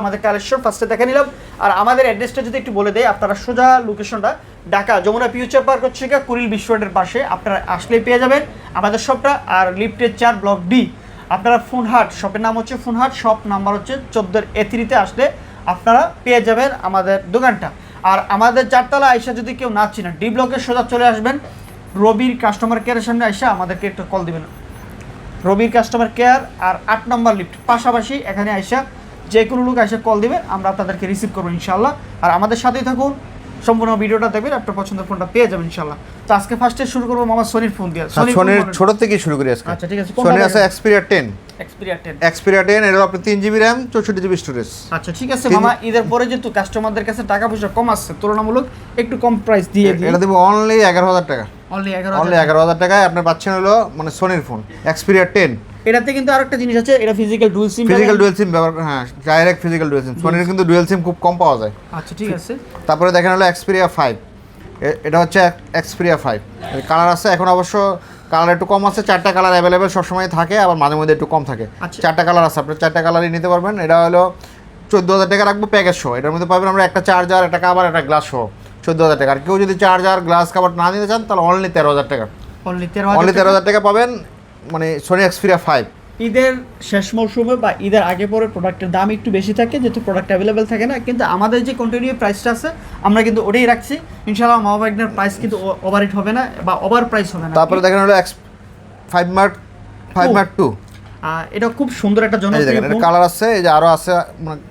আমাদের কালেকশন ফার্স্টে দেখে নিলাম। আর আমাদের অ্যাড্রেসটা যদি একটু বলে দেয় আপনারা সোজা লোকেশনটা ঢাকা যমুনা ফিউচার পার্ক হচ্ছে গিয়ে কুড়িল বিশ্ব রোডের পাশে। আপনারা আসলেই পেয়ে যাবেন আমাদের শপটা আর লিফটের চার ব্লক ডি আপনারা ফোনহাট শপের নাম হচ্ছে ফোনহাট শপ নাম্বার হচ্ছে চোদ্দোর এথিরিতে আসলে আপনারা পেয়ে যাবেন আমাদের দোকানটা। আর আমাদের চারতলা আইসা যদি কেউ না চিনেন ডি ব্লকের সোজা চলে আসবেন। রবির কাস্টমার কেয়ারের সামনে আইসা আমাদেরকে একটু কল দিবেন। রবির কাস্টমার কেয়ার আর আট নম্বর লিফট পাশাপাশি এখানে আইসা যে কোনো লোক এসে কল দিবেন আমরা আপনাদেরকে রিসিভ করব ইনশাল্লাহ আর আমাদের সাথেই থাকুন সম্পূর্ণ ভিডিওটা দেখবেন আপনার পছন্দের ফোনটা পেয়ে যাবেন ইনশাল্লাহ তো আজকে ফার্স্টে শুরু করব মামা সোনির ফোন দিয়ে। হ্যাঁ, সোনির ছোট থেকে শুরু করি আজকে। আচ্ছা ঠিক আছে সোনির আছে Xperia ten Xperia ten Xperia ten এর আপনি তিন জিবি র্যাম চৌষট্টি জিবি স্টোরেজ আচ্ছা ঠিক আছে মামা ঈদের পরে যেহেতু কাস্টমারদের কাছে টাকা পয়সা কম আসছে তুলনামূলক একটু কম প্রাইস দিয়ে এটা দেবো অনলি এগারো হাজার টাকা। অনলি এগারো অনলি এগারো হাজার টাকায় আপনার পাচ্ছেন হলো মানে সোনির ফোন এক্সপিরিয়া টেন এটাতে কিন্তু আরেকটা জিনিস আছে এটা physical dual SIM physical dual SIM ব্যবহার হ্যাঁ ডাইরেক্ট ফিজিক্যাল ডুয়েল সিম সোনির কিন্তু ডুয়েল সিম খুব কম পাওয়া যায়। আচ্ছা ঠিক আছে। তারপরে দেখেন হলো এক্সপিরিয়া ফাইভ এটা হচ্ছে এক্সপিরিয়া ফাইভ কালার আছে এখন অবশ্য কালার একটু কম আছে চারটা কালার অ্যাভেলেবেল সবসময় থাকে আবার মাঝে মধ্যে একটু কম থাকে। আচ্ছা। চারটা কালার আছে আপনি চারটা কালারই নিতে পারবেন। এটা হলো চোদ্দ হাজার টাকা রাখব প্যাকেজ সহ। এটার মধ্যে পাবেন আমরা একটা চার্জার একটা কাবার একটা গ্লাস সহ। চোদ্দ হাজার টাকা। আর কেউ যদি চার্জার গ্লাস কাবার না নিতে চান তাহলে অনলি তেরো হাজার টাকা অনলি তেরো হাজার টাকা পাবেন। মানে সোনি এক্সপিরিয়া ফাইভ ঈদের শেষ মৌসুমে বা ঈদের আগে পরে প্রোডাক্টের দাম একটু বেশি থাকে যেহেতু প্রোডাক্ট অ্যাভেলেবেল থাকে না। কিন্তু আমাদের যে কন্টিনিউ প্রাইসটা আছে আমরা কিন্তু ওটাই রাখছি। ইনশাআল্লাহ মামা প্রাইস কিন্তু ওভার হিট হবে না বা ওভার প্রাইস হবে না। তারপরে দেখেন হলো five mark five. Mark two এটা খুব সুন্দর একটা এই যে জনপ্রিয় দেখেন এটা ফোন। কালার আছে এই যে আরও আছে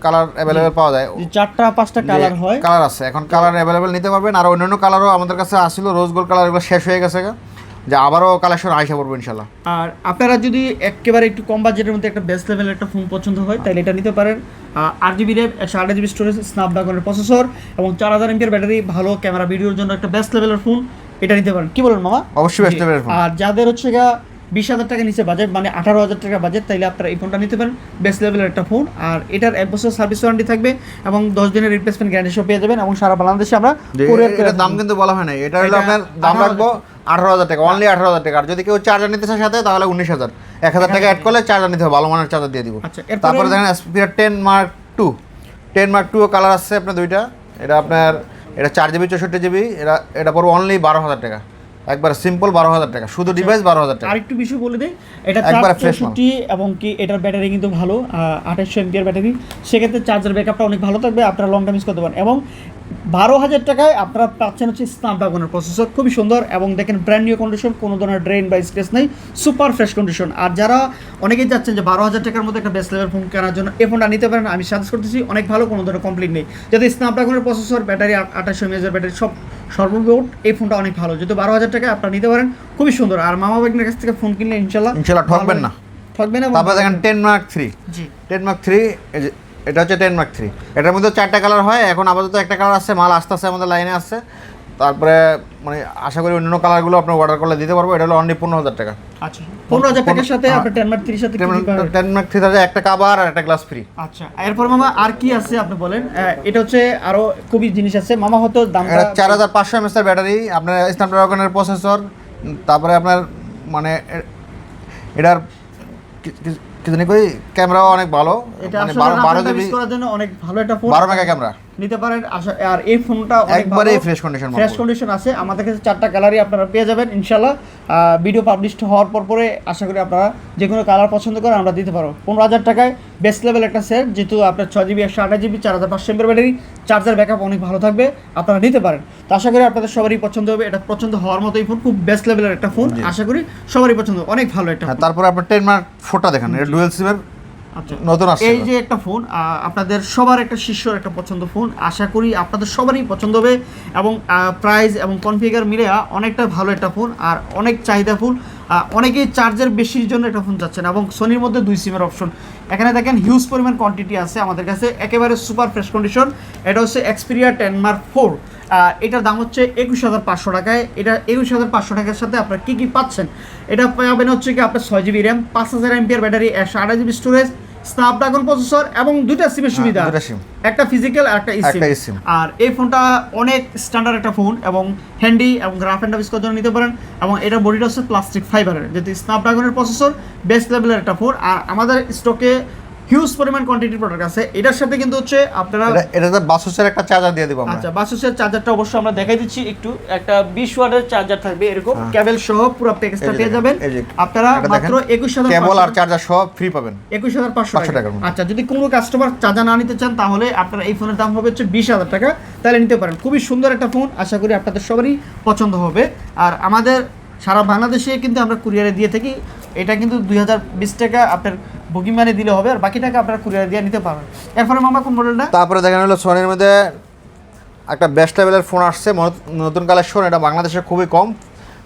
কালার অ্যাভেলেবেল পাওয়া যায়। চারটা পাঁচটা কালার হয়। কালার আছে। এখন কালার অ্যাভেলেবেল নিতে পারবেন। আর অন্যান্য কালারও আমাদের কাছে আসছিল রোজ গোল্ড কালার এগুলো শেষ হয়ে গেছে। যে আবারও কালেকশন আইসা পড়ব ইনশাল্লাহ আর আপনারা যদি একেবারে একটু কম বাজেটের মধ্যে একটা বেস্ট লেভেলের একটা ফোন পছন্দ হয় তাহলে এটা নিতে পারেন। আট জিবি র্যাম একশো আট জিবি স্টোরেজ স্ন্যাপড্রাগনের প্রসেসর এবং চার হাজার এমপিয়ার ব্যাটারি ভালো ক্যামেরা ভিডিওর জন্য একটা বেস্ট লেভেলের ফোন এটা নিতে পারেন। কি বলেন মামা? অবশ্যই বেস্ট। লেভেলের ফোন আর যাদের হচ্ছে গা বিশ হাজার টাকা নিচে বাজেট মানে আঠারো হাজার টাকা বাজেট তাইলে আপনারা এই ফোনটা নিতে পারেন। বেস্ট লেভেলের একটা ফোন আর এটার এক বছর সার্ভিস ওয়ারেন্টি থাকবে এবং দশ দিনের রিপ্লেসমেন্ট গ্যারান্টি সব পেয়ে যাবেন এবং সারা বাংলাদেশে আমরা এটার দাম কিন্তু বলা হয় না। এটা হলো আপনার দাম রাখব আঠারো হাজার টাকা অনলি আঠারো হাজার টাকা। আর যদি কেউ চার্জার নিতে চায় সাথে তাহলে উনিশ হাজার। এক হাজার টাকা অ্যাড করলে চার্জার নিতে হবে ভালো মানের চার্জার দিয়ে দিব। আচ্ছা, তারপরে দেখেন speaker ten mark two ten mark two colour আসছে আপনার দুইটা। এটা আপনার এটা চার জিবি চৌষট্টি জিবি এটা এটা পড়ব অনলি বারো হাজার টাকা। একবার সিম্পল বারো হাজার টাকা শুধু ডিভাইস বারো হাজার টাকা। আরেকটু বিষয় বলে দেয় এটা একবার। চৌষট্টি এবং কি এটার ব্যাটারি কিন্তু ভালো আঠাশশো এমপিয়ার ব্যাটারি। সেক্ষেত্রে চার্জার ব্যাকআপটা অনেক ভালো থাকবে আপনারা লং টাইম ইউজ করতে পারেন। এবং বারো হাজার টাকায় আপনারা পাচ্ছেন হচ্ছে স্ন্যাপড্রাগনের প্রসেসর খুবই সুন্দর এবং দেখেন ব্র্যান্ড নিউ কন্ডিশন কোনো ধরনের ড্রেন বা স্ক্রেচ নেই সুপার ফ্রেশ কন্ডিশন আর যারা অনেকেই যাচ্ছেন যে বারো হাজার টাকার মধ্যে একটা বেস্ট লেভেল ফোন কেনার জন্য এই ফোনটা নিতে পারেন আমি সাজেস্ট করতেছি অনেক ভালো কোনো ধরনের কমপ্লিট নেই। যদি স্ন্যাপড্রাগনের প্রসেসর ব্যাটারি আঠাশশো এমএজের ব্যাটারি সব সর্বমোট এই ফোনটা অনেক ভালো। যদি বারো হাজার টাকায় আপনারা নিতে পারেন খুবই সুন্দর। আর মামা ব্যাগনের কাছ থেকে ফোন কিনলে ইনশাল্লাহ ইনশাল্লাহ ঠকবেন না। ঠকবেন না তারপরে দেখেন ten mark three G. Ten mark three এটা হচ্ছে টেন মার্ক থ্রি এটার মধ্যে চারটা কালার হয় এখন আপাতত একটা কালার আসছে মাল আস্তে আস্তে আমাদের লাইনে আসছে। তারপরে মানে আশা করি অন্যান্য কালারগুলো আপনার অর্ডার করলে দিতে পারব এটা হলো অনলি পনেরো হাজার টাকা। আচ্ছা পনেরো হাজার টাকার সাথে। আপনার টেন মার্ক তিরিশ সাথে? টেন মার্ক থ্রি থাকে একটা কাবার আর একটা গ্লাস ফ্রি আচ্ছা এরপর মামা আর কি আছে আপনি বলেন? এটা হচ্ছে আরও খুবই জিনিস আছে। মামা হয়তো দামটা এটা চার হাজার পাঁচশো এমএসের ব্যাটারি আপনার স্ন্যাপড্রাগনের প্রসেসর তারপরে আপনার মানে এটার কি- নিকোই ক্যামেরাও অনেক ভালো। এটা মানে বারো জিবি করার জন্য অনেক ভালো একটা ফোন বারো মেগা ক্যামেরা। নিতে পারেন। আর এই ফোনটা একবারেই ফ্রেশ কন্ডিশন ফ্রেশ কন্ডিশন আছে। আমাদের কাছে চারটা কালারই আপনারা পেয়ে যাবেন ইনশাল্লাহ ভিডিও পাবলিশ হওয়ার পর পরে আশা করি আপনারা যে কোনো কালার পছন্দ করে আমরা দিতে পারব। পনেরো হাজার টাকায় বেস্ট লেভেল একটা সেট যেহেতু আপনার ছয় জিবি একশো আঠাশ জিবি চার হাজার পাঁচশো এমপের ব্যাটারি চার্জার ব্যাকআপ অনেক ভালো থাকবে আপনারা নিতে পারেন। তো আশা করি আপনাদের সবারই পছন্দ হবে। এটা পছন্দ হওয়ার মতোই ফোন খুব বেস্ট লেভেলের একটা ফোন আশা করি সবারই পছন্দ অনেক ভালো একটা হ্যাঁ। তারপরে আপনার টেন মার্ক ফোরটা দেখেন। এটা ডুয়েল সিমের নতুন আসছে এই যে একটা ফোন আপনাদের সবার একটা শিষ্যর একটা পছন্দ ফোন আশা করি আপনাদের সবারই পছন্দ হবে এবং প্রাইস এবং কনফিগার মিলে অনেকটা ভালো একটা ফোন আর অনেক চাহিদা ফুল আহ, অনেকেই চার্জের বেশির জন্য এটা ফোন চাচ্ছেন এবং সোনির মধ্যে দুই সিমের অপশন এখানে দেখেন হিউজ পরিমাণ কোয়ান্টিটি আছে আমাদের কাছে, একেবারে সুপার ফ্রেশ কন্ডিশন এটা হচ্ছে এক্সপিরিয়া টেন মার্ক ফোর এটার দাম হচ্ছে একুশ হাজার পাঁচশো টাকায়। এটা একুশ হাজার পাঁচশো টাকার সাথে আপনারা কী কী পাচ্ছেন? এটা পাবেন হচ্ছে কি আপনার ছয় জিবি র্যাম পাঁচ হাজার এমপিআর ব্যাটারি একশো আঠাশ জিবি স্টোরেজ স্ন্যাপড্রাগন প্রসেসর এবং দুইটা সিমের সুবিধা দুইটা SIM। একটা ফিজিক্যাল আর একটা eSIM। আর এই ফোনটা অনেক স্ট্যান্ডার্ড একটা ফোন এবং হ্যান্ডি এবং গ্রাফ অ্যান্ড অফিস জন্য নিতে পারেন এবং এটা বডিটা হচ্ছে প্লাস্টিক ফাইবারের যেহেতু স্ন্যাপড্রাগনের প্রসেসর বেস্ট লেভেলের একটা ফোন আর আমাদের স্টকে হিউজ পরিমাণ কোয়ান্টিটির প্রোডাক্ট আছে। এটার সাথে কিন্তু হচ্ছে আপনারা এটা এটাতে বাসুসের একটা চার্জার দিয়ে দিব আমরা। আচ্ছা বাসুসের চার্জারটা অবশ্যই আমরা দেখাই দিচ্ছি। একটু একটা বিশ ওয়াটের চার্জার থাকবে এরকম। কেবল সহ পুরো প্যাকেজটা হ্যাঁ। পেয়ে যাবেন। আপনারা মাত্র দেখেন। একুশ হাজার কেবল আর চার্জার সব ফ্রি পাবেন। একুশ হাজার পাঁচশো টাকা। আচ্ছা যদি কোনো কাস্টমার চার্জার না নিতে চান তাহলে আপনার এই ফোনের দাম হবে হচ্ছে বিশ হাজার টাকা। তাহলে নিতে পারেন। খুবই সুন্দর একটা ফোন আশা করি আপনাদের সবারই পছন্দ হবে। আর আমাদের সারা বাংলাদেশে কিন্তু আমরা কুরিয়ারে দিয়ে থাকি। এটা কিন্তু দুই হাজার বিশ টাকা আপনার বুকিং মানে দিলে হবে আর বাকি টাকা আপনার কুরিয়ার দিয়ে নিতে পারবেন। এরপরে মামা, কোন মডেলটা তারপরে দেখেন হলো সোনির মধ্যে একটা বেস্ট লেভেলের ফোন আসছে নতুন কালেকশন, এটা বাংলাদেশে খুবই কম,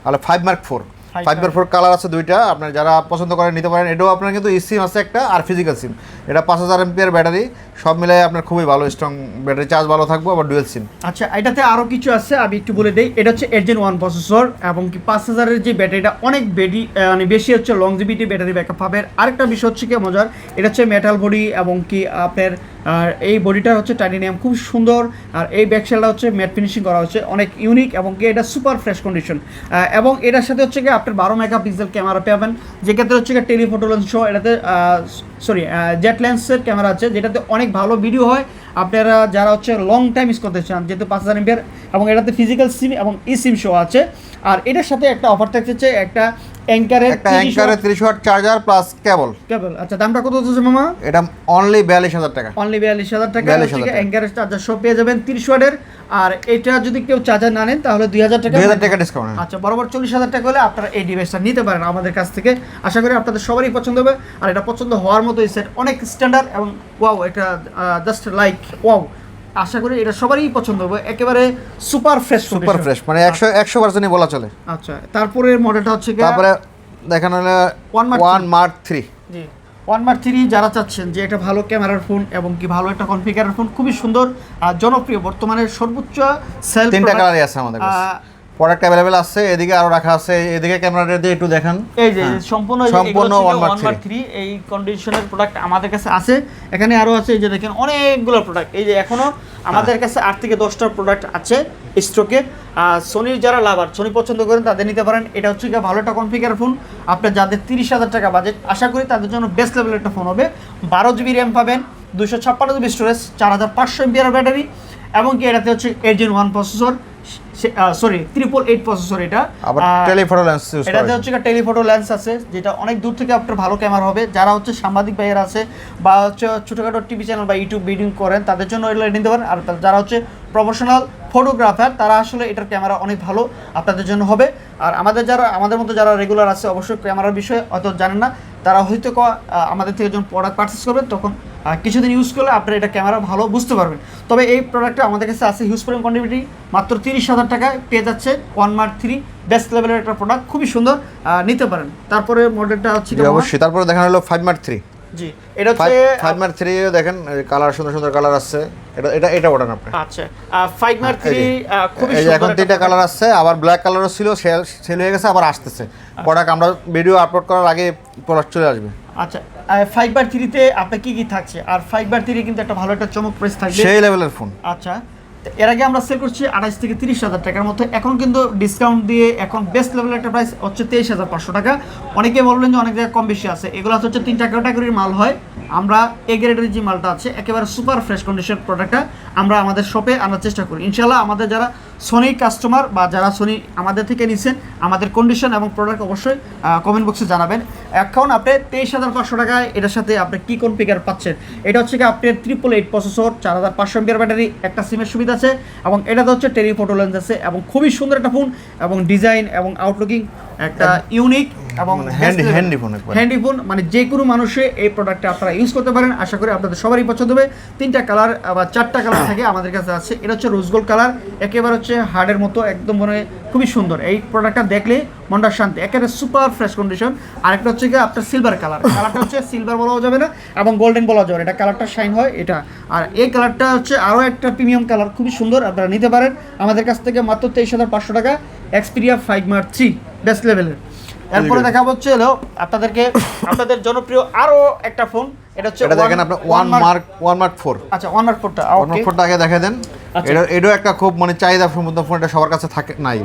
তাহলে five mark four five four colour আছে দুইটা। আপনার যারা পছন্দ করেন নিতে পারেন এটাও আপনার কিন্তু সিম আছে একটা আর ফিজিক্যাল সিম এটা পাঁচ হাজার এমপিয়ার ব্যাটারি সব মিলাই আপনার খুবই ভালো স্ট্রং ব্যাটারি চার্জ ভালো থাকবে আবার ডুয়েল সিম আচ্ছা এটাতে আরও কিছু আছে আমি একটু বলে দিই। এটা হচ্ছে এজেন ওয়ান প্রসেসর এবং কি পাঁচ হাজারের যে ব্যাটারিটা অনেক বেডি মানে বেশি হচ্ছে লংজিবিটি ব্যাটারি ব্যাকআপ পাবে আরেকটা বিষয় হচ্ছে কি মজার এটা হচ্ছে মেটাল বডি এবং কি আপনার আর এই বডিটা হচ্ছে টাইটেনিয়াম খুব সুন্দর। আর এই ব্যাকসেলটা হচ্ছে ম্যাট ফিনিশিং করা হচ্ছে অনেক ইউনিক এবং কি এটা সুপার ফ্রেশ কন্ডিশন এবং এটার সাথে হচ্ছে কি আপনার বারো মেগা পিক্সেল ক্যামেরা পাবেন যেক্ষেত্রে হচ্ছে কি টেলিফোটো লেন্স সহ এটাতে সরি জেট লেন্সের ক্যামেরা আছে, যেটাতে অনেক ভালো ভিডিও হয়। আপনারা যারা হচ্ছে লং টাইম ইউজ করতে চান, যেহেতু পাঁচ হাজার এমবিআর এবং এটাতে ফিজিক্যাল সিম এবং ই সিম শো আছে। আর এটার সাথে একটা অফার থাকছে একটা অ্যাঙ্কারের একটা অ্যাঙ্কারে তিরিশ watt charger plus cable cable আচ্ছা দামটা কত হচ্ছে মামা? এটা অনলি বিয়াল্লিশ হাজার টাকা। অনলি বিয়াল্লিশ হাজার টাকা 42,000 টাকা। অ্যাঙ্কারের চার্জার সব পেয়ে যাবেন তিরিশ ওয়াটের। আর এটা যদি কেউ চার্জার না নেন তাহলে দুই হাজার টাকা দুই হাজার টাকা ডিসকাউন্ট আচ্ছা বরাবর চল্লিশ হাজার টাকা হলে আপনারা এই ডিভাইসটা নিতে পারেন আমাদের কাছ থেকে। আশা করি আপনাদের সবারই পছন্দ হবে। আর এটা পছন্দ হওয়ার মতো এই সেট অনেক স্ট্যান্ডার্ড এবং ওয়াও এটা জাস্ট লাইক ওয়াও আশা করি এটা সবারই পছন্দ হবে। একেবারে সুপার ফ্রেশ সুপার ফ্রেশ মানে একশো একশো পার্সেন্টই বলা চলে। আচ্ছা তারপরে মডেলটা হচ্ছে তারপরে দেখানো হলো one. Mark three G. One mark three যারা চাচ্ছেন যে এটা ভালো ক্যামেরার ফোন এবং কি ভালো একটা কনফিগারের ফোন খুবই সুন্দর আর জনপ্রিয়। বর্তমানে সর্বোচ্চ সেল তিনটা কালারই আছে আমাদের কাছে। প্রোডাক্ট অ্যাভেলেবেল আছে এদিকে আরও রাখা আছে এদিকে ক্যামেরাটা দিয়ে একটু দেখান। এই যে হ্যাঁ। সম্পূর্ণ সম্পূর্ণ ওয়ান 1 Mark মার্ক থ্রি এই কন্ডিশনের প্রোডাক্ট আমাদের কাছে আছে। এখানে আরও আছে এই যে দেখেন অনেকগুলো প্রোডাক্ট এই যে এখনও আমাদের কাছে আট থেকে দশটা প্রোডাক্ট আছে স্টকে আর সোনির যারা লাভার সোনি পছন্দ করেন তাদের নিতে পারেন। এটা হচ্ছে কি ভালো একটা কনফিগার ফোন আপনার যাদের তিরিশ হাজার টাকা বাজেট আশা করি তাদের জন্য বেস্ট লেভেলের একটা ফোন হবে। বারো জিবি র্যাম পাবেন দুশো ছাপ্পান্ন জিবি স্টোরেজ চার হাজার পাঁচশো এমপিআর ব্যাটারি এবং কি এটাতে হচ্ছে eight one processor sorry triple eight processor এটা। টেলিফোটো লেন্স এটাতে হচ্ছে টেলিফোটো লেন্স আছে যেটা অনেক দূর থেকে আপনার ভালো ক্যামেরা হবে। যারা হচ্ছে সাংবাদিক ভাইয়েরা আছে বা হচ্ছে ছোটোখাটো টিভি চ্যানেল বা ইউটিউব ভিডিও করেন তাদের জন্য এগুলো নিতে পারেন। আর যারা হচ্ছে প্রফেশনাল ফটোগ্রাফার তারা আসলে এটার ক্যামেরা অনেক ভালো আপনাদের জন্য হবে। আর আমাদের যারা আমাদের মতো যারা রেগুলার আছে অবশ্যই ক্যামেরার বিষয়ে হয়তো জানেন না তারা হয়তো আমাদের থেকে যখন প্রোডাক্ট পারচেস করবেন তখন কিছুদিন ইউজ করলে আপনারা এটা ক্যামেরা ভালো বুঝতে পারবেন। তবে এই প্রোডাক্টটা আমাদের কাছে আছে হিউজ পরিমাণ কোয়ান্টিটি মাত্র তিরিশ হাজার টাকায় পেয়ে যাচ্ছে ওয়ান মার্ক থ্রি বেস্ট লেভেলের একটা প্রোডাক্ট খুবই সুন্দর নিতে পারেন। তারপরে মডেলটা হচ্ছে? অবশ্যই। তারপরে দেখানো হলো ফাইভ মার্ক থ্রি জি এটা হচ্ছে ফাইভ মার্ক থ্রি দেখেন কালার সুন্দর সুন্দর কালার আছে এটা এটা এটা ওঠান আপনি। আচ্ছা ফাইভ মার্ক থ্রি খুবই এখন তিনটা কালার আসছে আবার ব্ল্যাক কালারও ছিল সেল সেল হয়ে গেছে আবার আসতেছে। প্রোডাক্ট আমরা ভিডিও আপলোড করার আগে প্রোডাক্ট চলে আসবে। আচ্ছা ফাইভ বার থ্রিতে আপনার কি কি থাকছে? আর ফাইভ বার থ্রি কিন্তু একটা ভালো একটা চমক প্রেস থাকবে। সেই লেভেলের ফোন আচ্ছা এর আগে আমরা সেল করছি আঠাশ থেকে তিরিশ হাজার টাকার মতো। এখন কিন্তু ডিসকাউন্ট দিয়ে এখন বেস্ট লেভেলের একটা প্রাইস হচ্ছে তেইশ হাজার পাঁচশো টাকা। অনেকে বললেন যে অনেক জায়গায় কম বেশি আছে। এগুলো হচ্ছে তিন তিনটা ক্যাটাগরির মাল হয়। আমরা এ গ্রেডের যে মালটা আছে, একেবারে সুপার ফ্রেশ কন্ডিশন প্রোডাক্টটা আমরা আমাদের শপে আনার চেষ্টা করি। ইনশাল্লাহ আমাদের যারা সোনি কাস্টমার বা যারা সোনি আমাদের থেকে নিছেন, আমাদের কন্ডিশন এবং প্রোডাক্ট অবশ্যই কমেন্ট বক্সে জানাবেন। এখন আপনি তেইশ হাজার পাঁচশো টাকায় এটার সাথে আপনি কি কনফিগার পাচ্ছেন? এটা হচ্ছে কি আপনি ট্রিপল এইট প্রসেসর চার হাজার পাঁচশো এমপিআর ব্যাটারি একটা সিমের সুবিধা আছে এবং এটাতে হচ্ছে টেলিফোটো লেন্স আছে এবং খুবই সুন্দর একটা ফোন এবং ডিজাইন এবং আউটলুকিং একটা ইউনিক এবং মানে। হ্যান্ডি ফোন মানে যে কোনো মানুষে এই প্রোডাক্টটা আপনারা ইউজ করতে পারেন। আশা করি আপনাদের সবারই পছন্দ হবে। তিনটা কালার বা চারটা কালার থাকে আমাদের কাছে আছে। এটা হচ্ছে রোজ গোল্ড কালার একেবারে হচ্ছে হার্ডের মতো একদম মানে খুবই সুন্দর। এই প্রোডাক্টটা দেখলে মনটা শান্তি। একেবারে সুপার ফ্রেশ কন্ডিশন আরেকটা হচ্ছে কি আপনার সিলভার কালার কালারটা হচ্ছে সিলভার বলাও যাবে না এবং গোল্ডেন বলা যাবে না। এটা কালারটা শাইন হয় এটা। আর এই কালারটা হচ্ছে আরও একটা প্রিমিয়াম কালার খুবই সুন্দর আপনারা নিতে পারেন। আমাদের কাছ থেকে মাত্র তেইশ হাজার পাঁচশো টাকা Xperia five mark three best লেভেলের এরপরে দেখা হচ্ছে হলো আপনাদেরকে আপনাদের জনপ্রিয় আরও একটা ফোন এটা হচ্ছে এটা দেখেন আপনার one mark one mark four আচ্ছা ওয়ান মার্ক ফোরটা ওয়ান মার্ক ফোরটা আগে দেখে দেন। এটা এটাও একটা খুব মানে চাহিদা সম্পূর্ণ ফোন এটা সবার কাছে থাকে নাই।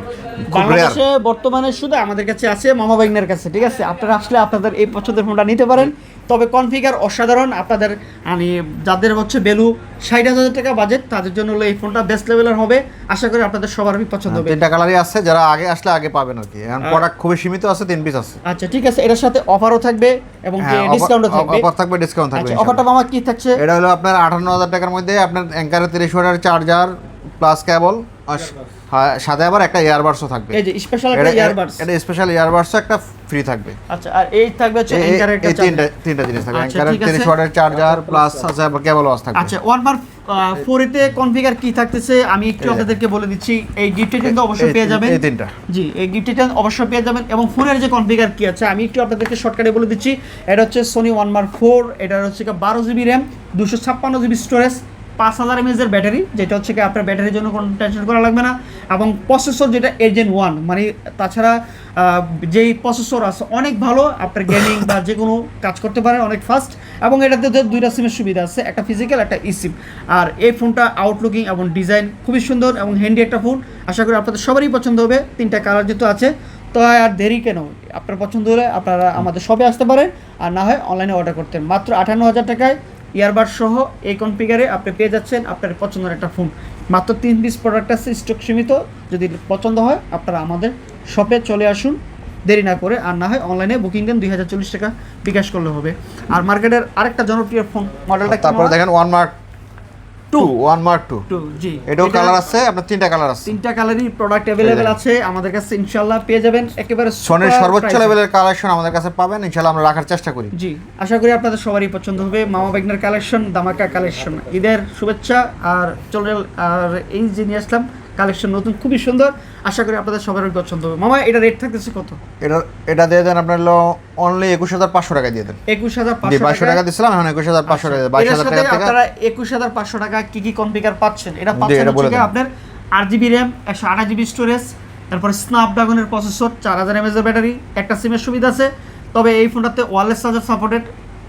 বাংলাদেশে বর্তমানে শুধু আমাদের কাছে আছে মামা বাইনের কাছে ঠিক আছে? আপনারা আসলে আপনাদের এই পছন্দের ফোনটা নিতে পারেন। তবে কনফিগার অসাধারণ আপনাদের মানে যাদের হচ্ছে বেলু ষাট হাজার টাকা বাজেট তাদের জন্য হলো এই ফোনটা বেস্ট লেভেলের হবে। আশা করি আপনাদের সবারই পছন্দ হবে। তিনটা কালারই আছে যারা আগে আসলে আগে পাবেন আর কি। এখন প্রোডাক্ট খুবই সীমিত আছে তিন পিস আছে। আচ্ছা ঠিক আছে এটার সাথে অফারও থাকবে এবং হ্যাঁ ডিসকাউন্টও থাকবে। অফার থাকবে ডিসকাউন্ট থাকবে আচ্ছা। অফারটা মামা কি থাকছে? এটা হলো আপনার আটান্ন হাজার টাকার মধ্যে আপনার অ্যাঙ্কারের তিরিশ ওয়াটের চার্জার প্লাস কেবল সাথে আবার একটা ইয়ারবাডসও থাকবে। এই যে স্পেশাল একটা এটা ইয়ারবাডস এটা স্পেশাল ইয়ারবাডসও একটা ফ্রি থাকবে। আচ্ছা আর এই থাকবে হচ্ছে অ্যাঙ্কারের এই তিনটা তিনটা জিনিস থাকবে। আচ্ছা, অ্যাঙ্কারের ঠিক আছে। তিরিশ ওয়াটের চার্জার প্লাস আছে। আবার কেবল ওয়াশ থাকবে। আচ্ছা ওয়ান বার ফোরেতে কনফিগার কি থাকতেছে? আমি একটু আপনাদেরকে বলে দিচ্ছি এই গিফটে কিন্তু অবশ্যই পেয়ে যাবেন। এই তিনটা। জি এই গিফটটা অবশ্যই পেয়ে যাবেন। এবং ফোনের যে কনফিগার কি আছে আমি একটু আপনাদেরকে শর্টকাটে বলে দিচ্ছি। এটা হচ্ছে সোনি ওয়ান মার্ক ফোর এটা হচ্ছে বারো জিবি র্যাম দুশো ছাপ্পান্ন জিবি স্টোরেজ পাঁচ হাজার এমএজের ব্যাটারি যেটা হচ্ছে কি আপনার ব্যাটারির জন্য কোনো টেনশন করা লাগবে না। এবং প্রসেসর যেটা এজেন ওয়ান মানে তাছাড়া যেই প্রসেসর আছে, অনেক ভালো, আপনার গেমিং বা যে কোনো কাজ করতে পারে অনেক ফাস্ট এবং এটাতে দুইটা সিমের সুবিধা আছে, একটা ফিজিক্যাল একটা ই সিম আর এই ফোনটা আউটলুকিং এবং ডিজাইন খুবই সুন্দর এবং হ্যান্ডি একটা ফোন আশা করি আপনাদের সবারই পছন্দ হবে, তিনটা কালার যেহেতু আছে। তো আর দেরি কেন? আপনার পছন্দ হলে আপনারা আমাদের শপে আসতে পারেন, আর না হয় অনলাইনে অর্ডার করতেন মাত্র আটান্ন হাজার টাকায় ইয়ারবাড সহ এই কনফিগারে আপনি পেয়ে যাচ্ছেন আপনার পছন্দের একটা ফোন। মাত্র তিন পিস প্রোডাক্ট আছে স্টক সীমিত। যদি পছন্দ হয় আপনারা আমাদের শপে চলে আসুন। দেরি না করে আর না হয় অনলাইনে বুকিং দেন দুই হাজার চল্লিশ টাকা বিকাশ করলে হবে। আর মার্কেটের আরেকটা জনপ্রিয় ফোন মডেলটা তারপরে দেখেন one mark two one mark two two G. এটাও কালার আছে আপনার তিনটা কালার আছে। তিনটা কালারই প্রোডাক্ট অ্যাভেলেবেল আছে আমাদের কাছে ইনশাল্লাহ পেয়ে যাবেন। একেবারে সোনের সর্বোচ্চ লেভেলের কালেকশন আমাদের কাছে পাবেন ইনশাল্লাহ আমরা রাখার চেষ্টা করি। জি আশা করি আপনাদের সবারই পছন্দ হবে মামা বেগনার কালেকশন দামাকা কালেকশন ঈদের শুভেচ্ছা আর চলে আর এই যে নিয়ে আসলাম কালেকশন নতুন খুবই সুন্দর। আশা করি আপনাদের সবারই পছন্দ হবে। মামা এটা রেট থাকতেছে কত? এটা এটা দিয়ে দেন আপনার হলো অনলি একুশ হাজার পাঁচশো টাকা দিয়ে দেন। একুশ হাজার পাঁচশো টাকা দিচ্ছিলাম এখন একুশ হাজার পাঁচশো টাকা বাইশ হাজার টাকা আপনারা একুশ হাজার পাঁচশো টাকা কি কি কনফিগার পাচ্ছেন? এটা পাচ্ছেন আপনার আট জিবি র্যাম একশো আঠাশ জিবি স্টোরেজ তারপরে স্ন্যাপড্রাগনের প্রসেসর চার হাজার এমএজের ব্যাটারি একটা সিমের সুবিধা আছে। তবে এই ফোনটাতে ওয়ারলেস চার্জার সাপোর্টেড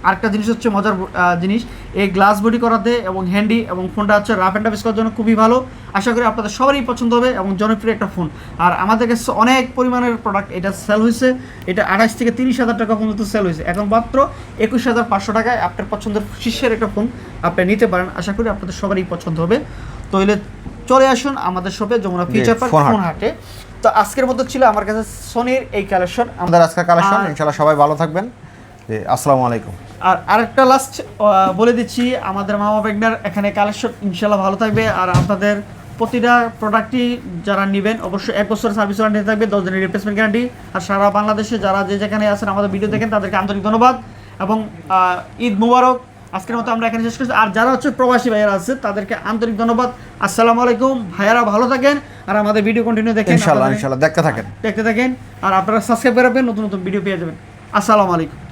আরেকটা জিনিস হচ্ছে মজার জিনিস এই গ্লাস বডি করাতে এবং হ্যান্ডি এবং ফোনটা হচ্ছে রাফ অ্যান্ড টাফিস করার জন্য খুবই ভালো। আশা করি আপনাদের সবারই পছন্দ হবে এবং জনপ্রিয় একটা ফোন আর আমাদের কাছে অনেক পরিমাণের প্রোডাক্ট এটা সেল হয়েছে। এটা আঠাশ থেকে তিরিশ হাজার টাকা পর্যন্ত সেল হয়েছে। এখন মাত্র একুশ হাজার পাঁচশো টাকায় আপনার পছন্দের শীর্ষের একটা ফোন আপনি নিতে পারেন। আশা করি আপনাদের সবারই পছন্দ হবে। তো এলে চলে আসুন আমাদের শপে যমুনা ফিচার পার্ক ফোন হাটে তো আজকের মতো ছিল আমার কাছে সোনির এই কালেকশন আমাদের আজকের কালেকশন ইনশাআল্লাহ সবাই ভালো থাকবেন। আসসালামু আলাইকুম। আর আরেকটা লাস্ট বলে দিচ্ছি আমাদের মামা ব্যাগনার এখানে কালেকশন ইনশাল্লাহ ভালো থাকবে। আর আপনাদের প্রতিটা প্রোডাক্টই যারা নেবেন অবশ্যই এক বছর সার্ভিস ওয়ারেন্টি থাকবে দশ দিনের রিপ্লেসমেন্ট গ্যারান্টি আর সারা বাংলাদেশে যারা যে যেখানে আছেন আমাদের ভিডিও দেখেন তাদেরকে আন্তরিক ধন্যবাদ। এবং ঈদ মুবারক। আজকের মতো আমরা এখানে শেষ করছি। আর যারা হচ্ছে প্রবাসী ভাইয়ারা আছে তাদেরকে আন্তরিক ধন্যবাদ। আসসালামু আলাইকুম। ভাইয়ারা ভালো থাকেন। আর আমাদের ভিডিও কন্টিনিউ দেখেন। ইনশাআল্লাহ ইনশাআল্লাহ। দেখতে থাকেন। দেখতে থাকেন। আর আপনারা সাবস্ক্রাইব করে রাখবেন নতুন নতুন ভিডিও পেয়ে যাবেন। আসসালামু আলাইকুম।